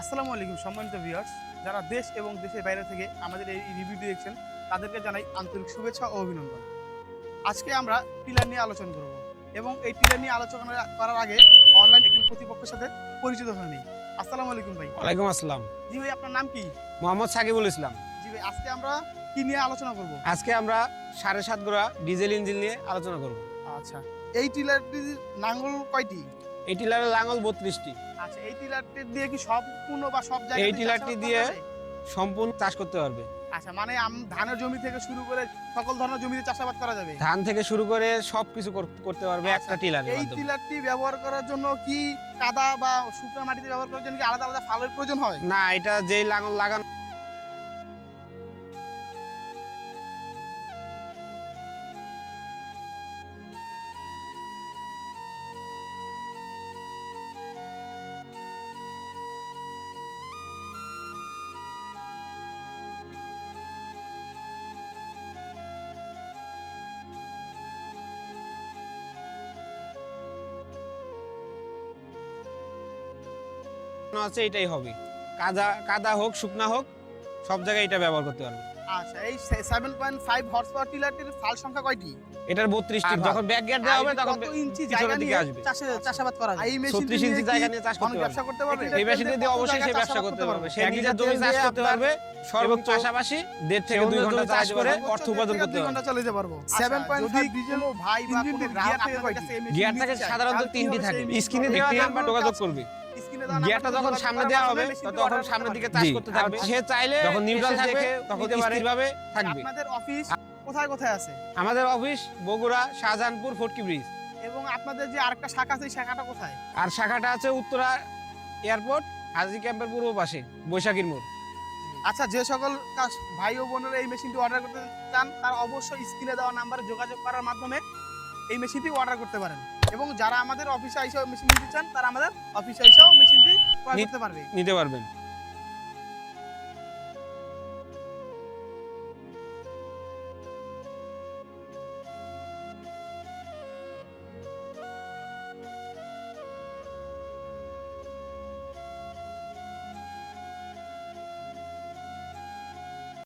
আসসালামু আলাইকুম সম্মানিত ভিউয়ার্স যারা দেশ এবং দেশের বাইরে থেকে আমাদের এই রিভিউটি দেখছেন তাদেরকে জানাই আন্তরিক শুভেচ্ছা ও অভিনন্দন। আজকে আমরা টিলার নিয়ে আলোচনা করব এবং এই টিলার নিয়ে আলোচনা করার আগে অনলাইন একজন প্রতিপক্ষের সাথে পরিচিত হয়ে নিই। আসসালামু আলাইকুম ভাই। ওয়ালাইকুম আসসালাম। জি ভাই আপনার নাম কি? মোহাম্মদ সাকিবুল ইসলাম। জি ভাই আজকে আমরা কি নিয়ে আলোচনা করব? আজকে আমরা সাড়ে সাত গোড়া ডিজেল ইঞ্জিন নিয়ে আলোচনা করব। আচ্ছা এই টিলারটির নাঙ্গল কয়টি? এই টিলারের লাঙল বত্রিশটি। আচ্ছা এই টিলারটি দিয়ে কি সম্পূর্ণ বা সব জায়গায় এই টিলারটি দিয়ে সম্পূর্ণ চাষ করতে পারবে। আচ্ছা মানে ধানের জমি থেকে শুরু করে সকল ধরনের জমিতে চাষাবাদ করা যাবে? ধান থেকে শুরু করে সব কিছু করতে পারবে আচ্ছা, একটা টিলারের এই টিলারটি ব্যবহার করার জন্য কি কাদা বা শুকনো মাটিতে ব্যবহার করার জন্য কি আলাদা আলাদা ফালের প্রয়োজন হয়? না এটা যেই লাঙল লাগানো আছে এটাই হবে। কাদা কাদা হোক শুকনা হোক সব জায়গায় এটা ব্যবহার করতে পারবে। আচ্ছা এই seven point five horse power টিলারটির ফাল সংখ্যা কয়টি? এটার বত্রিশটি। যখন ব্যাক গিয়ার দেওয়া হবে তখন কত ইঞ্চি জায়গা নিয়ে আসবে। চাষে চাষাবাদ করা যায়? এই মেশিন 36 ইঞ্চি জায়গা নিয়ে চাষ করতে পারবে। ব্যবসা করতে পারবে? এই মেশিনটি দিয়ে অবশ্যই সে ব্যবসা করতে পারবে। সে নিজের জমি চাষ করতে পারবে। সর্বোচ্চ পাশাপাশি দেড় থেকে দুই ঘণ্টা চাষ করে অর্থ উপার্জন করতে দুই পারবে। ঘণ্টা চলে পারব সেভেন পয়েন্ট ফাইভ ডিজেল ভাই গিয়ার থেকে মেশিন সাধারণত তিনটি থাকে। স্ক্রিনে? দেওয়া নাম্বার যোগাযোগ করবে। গিয়ারটা যখন সামনে দেওয়া হবে তখন সামনের দিকে। চাষ করতে থাকবে। সে চাইলে যখন নিউট্রাল থাকবে তখন স্থিরভাবে থাকবে। আপনাদের অফিস কোথায় কোথায় আছে। আমাদের অফিস বগুড়া শাহজাহানপুর ফটকি ব্রিজ এবং আপনাদের যে আরেকটা শাখা আছে শাখাটা কোথায়? আর শাখাটা আছে উত্তরা এয়ারপোর্ট হাজি ক্যাম্পের পূর্ব পাশে বৈশাখীর মোড়। আচ্ছা যে সকল ভাই ও বোনেরা এই মেশিনটি অর্ডার করতে চান তারা অবশ্যই স্ক্রিনে দেওয়া নাম্বারে যোগাযোগ করার মাধ্যমে এই মেশিনটি অর্ডার করতে পারেন। এবং যারা আমাদের অফিসে আইসাও মেশিন নিতে চান তারা আমাদের অফিসে আইসাও মেশিনটি ক্রয় করতে পারবে। নিতে পারবেন।